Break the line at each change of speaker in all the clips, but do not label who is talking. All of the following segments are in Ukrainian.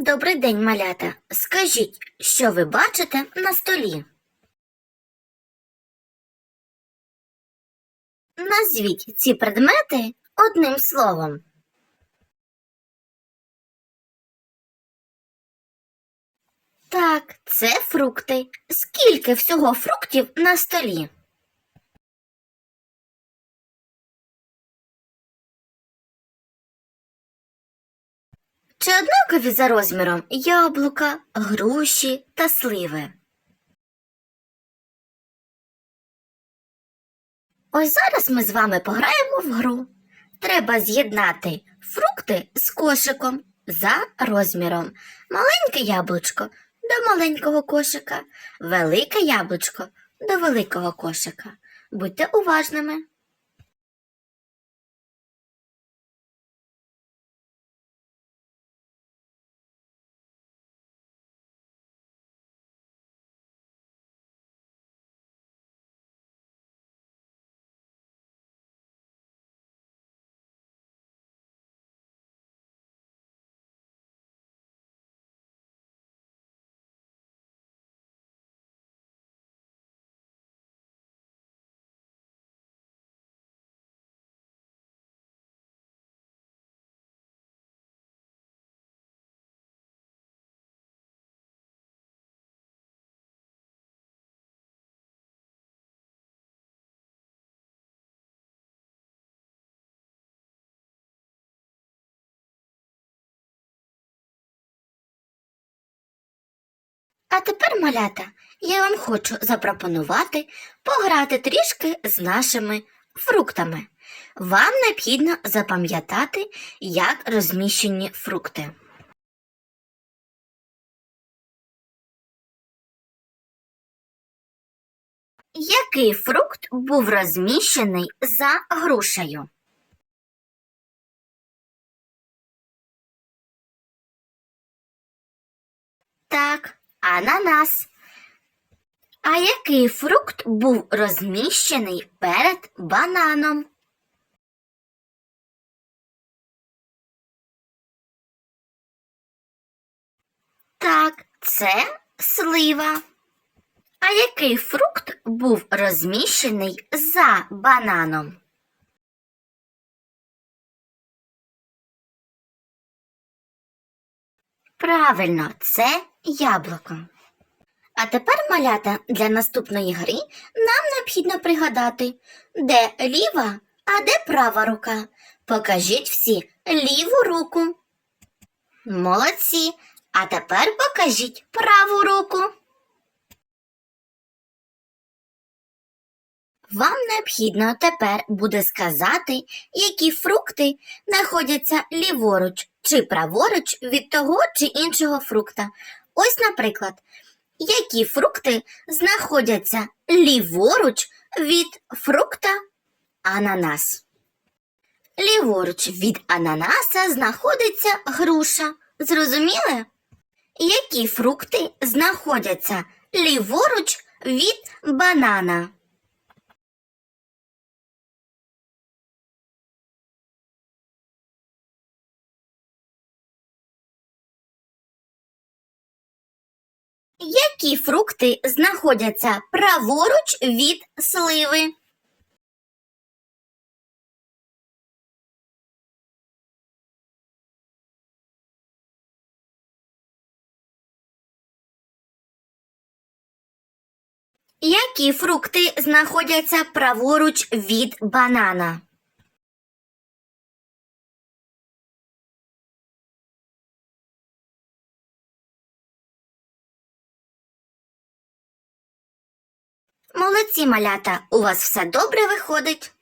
Добрий день, малята. Скажіть, що ви бачите на столі? Назвіть ці предмети одним словом. Так, це фрукти. Скільки всього фруктів на столі? Чи однакові за розміром яблука, груші та сливи? Ось зараз ми з вами пограємо в гру. Треба з'єднати фрукти з кошиком за розміром. Маленьке яблучко до маленького кошика, велике яблучко до великого кошика. Будьте уважними. А тепер, малята, я вам хочу запропонувати пограти трішки з нашими фруктами. Вам необхідно запам'ятати, як розміщені фрукти. Який фрукт був розміщений за грушею? Ананас. А який фрукт був розміщений перед бананом? Так, це слива. А який фрукт був розміщений за бананом? Правильно, це яблуко. А тепер, малята, для наступної гри нам необхідно пригадати, де ліва, а де права рука. Покажіть всі ліву руку. Молодці. А тепер покажіть праву руку. Вам необхідно тепер буде сказати, які фрукти знаходяться ліворуч чи праворуч від того чи іншого фрукта. Ось, наприклад, які фрукти знаходяться ліворуч від фрукта ананас. Ліворуч від ананаса знаходиться груша. Зрозуміли? Які фрукти знаходяться ліворуч від банана? Які фрукти знаходяться праворуч від сливи? Які фрукти знаходяться праворуч від банана? Молодці, малята, у вас все добре виходить.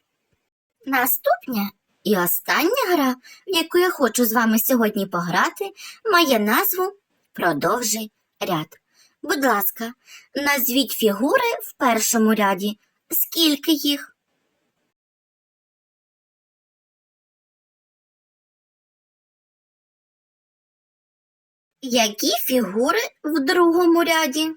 Наступня і остання гра, в яку я хочу з вами сьогодні пограти, має назву Продовжи ряд. Будь ласка, назвіть фігури в першому ряді. Скільки їх? Які фігури в другому ряді?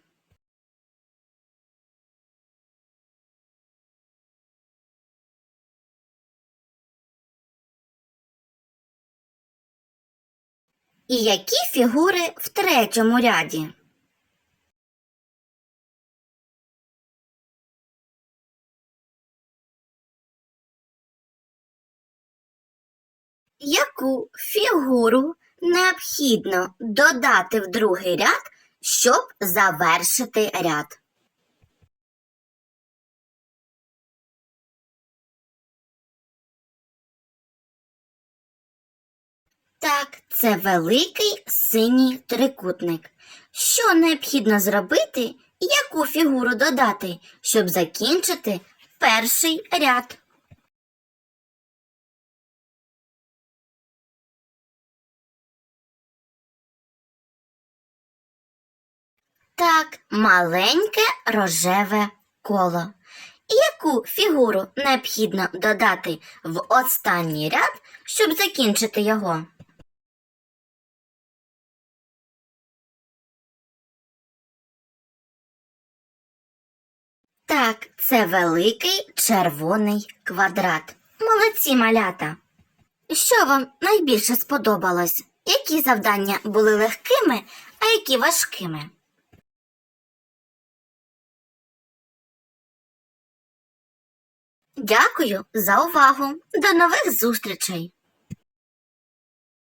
І які фігури в третьому ряді? Яку фігуру необхідно додати в другий ряд, щоб завершити ряд? Так, це великий синій трикутник. Що необхідно зробити, яку фігуру додати, щоб закінчити перший ряд? Так, маленьке рожеве коло. Яку фігуру необхідно додати в останній ряд, щоб закінчити його? Так, це великий червоний квадрат. Молодці малята. Що вам найбільше сподобалось? Які завдання були легкими, а які важкими? Дякую за увагу. До нових зустрічей!